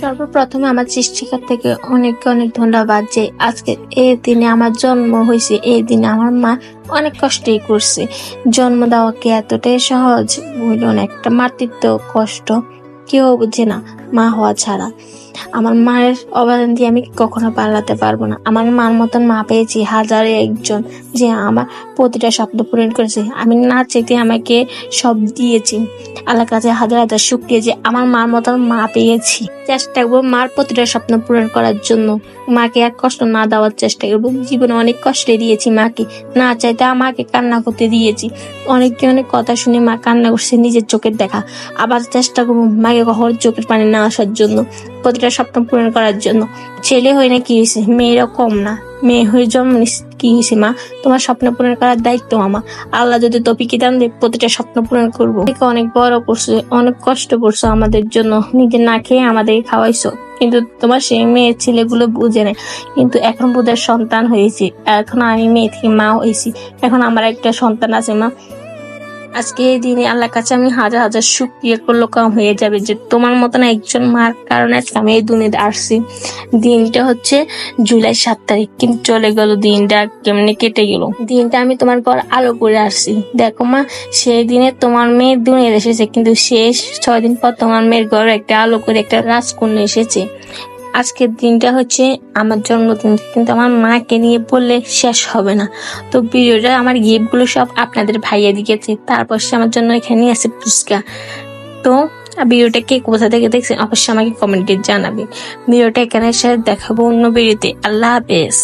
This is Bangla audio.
সর্বপ্রথমে আমার সৃষ্টিকার থেকে অনেক অনেক ধন্যবাদ যে আজকে এই দিনে আমার জন্ম হয়েছে এই দিনে আমার মা অনেক কষ্টই করছে। জন্ম দেওয়া কি এতটাই সহজ? বলুন, একটা মাতৃত্ব কষ্ট, কেউ বুঝে না মা হওয়া ছাড়া। আমার মায়ের অবদান দিয়ে আমি কখনো পাল্লাতে পারব না। আমার মার মতন মা পেয়েছি হাজারে একজন যে আমার প্রতিটা স্বপ্ন পূরণ করেছে। আমি না চেতে আমাকে সব দিয়েছি। আল্লাহ কাছে হাজার হাজার শুক্রিয়া যে আমার মার মতন মা পেয়েছি। চেষ্টা করব মার প্রতিটা স্বপ্ন পূরণ করার জন্য। মাকে এক কষ্ট না দেওয়ার চেষ্টা করব। জীবনে অনেক কষ্টে দিয়েছি মাকে। না চাইতে আমাকে কান্না করতে দিয়েছি। অনেকে অনেক কথা শুনে মা কান্না করছে নিজের চোখের দেখা। আবার চেষ্টা করব মাকে কখনো চোখের পানি না আসার জন্য। প্রতিটা স্বপ্ন পূরণ করার জন্য। ছেলে হয়ে না কি হয়েছে? মেয়েরা কম না। মেয়ে হয়ে জন্ম কি হয়েছে মা? তোমার স্বপ্ন পূরণ করার দায়িত্ব আমার। আল্লাহ যদি তপিকে দান দেয়, প্রতিটা স্বপ্ন পূরণ করব। অনেক বড় করছ, অনেক কষ্ট করছ আমাদের জন্য। নিজে না খেয়ে আমাদেরকে খাওয়াইছো। কিন্তু তোমার সেই মেয়ের ছেলেগুলো বুঝে নেয়। কিন্তু এখন বোধহয় সন্তান হয়েছে। এখন আমি মেয়ে থেকে মা হয়েছি। এখন আমার একটা সন্তান আছে মা। আজকে এই দিনে আল্লাহর কাছে আমি হাজার হাজার শুক্রিয়া করলে কম হয়ে যাবে যে তোমার মতন একজন মার কারণে আজকে আমি এই দুনিয়াতে আসছি। দিনটা হচ্ছে জুলাই সাত তারিখ। কিন্তু চলে গেল দিনটা কেমনে কেটে গেল? দিনটা আমি তোমার ঘর আলো করে আসছি। দেখো মা, সেই দিনে তোমার মেয়ে দুনিয়াতে এসেছে, কিন্তু শেষ ছয় দিন পর তোমার মেয়ের ঘরে একটা আলো করে একটা রাজকন্যা এসেছে। আজকের দিনটা হচ্ছে আমার জন্মদিন। কিন্তু আমার মাকে নিয়ে বললে শেষ হবে না। তো ভিডিওটা, আমার গিফটগুলো সব আপনাদের ভাইয়া দিয়েছে। তারপর সে আমার জন্য এখানে আছে ফুচকা। তো ভিডিওটা কে কোথা থেকে দেখছেন অবশ্যই আমাকে কমেন্টে জানাবে। ভিডিওটা এখানে এসে দেখাবো অন্য ভিডিওতে। আল্লাহ হাফেজ।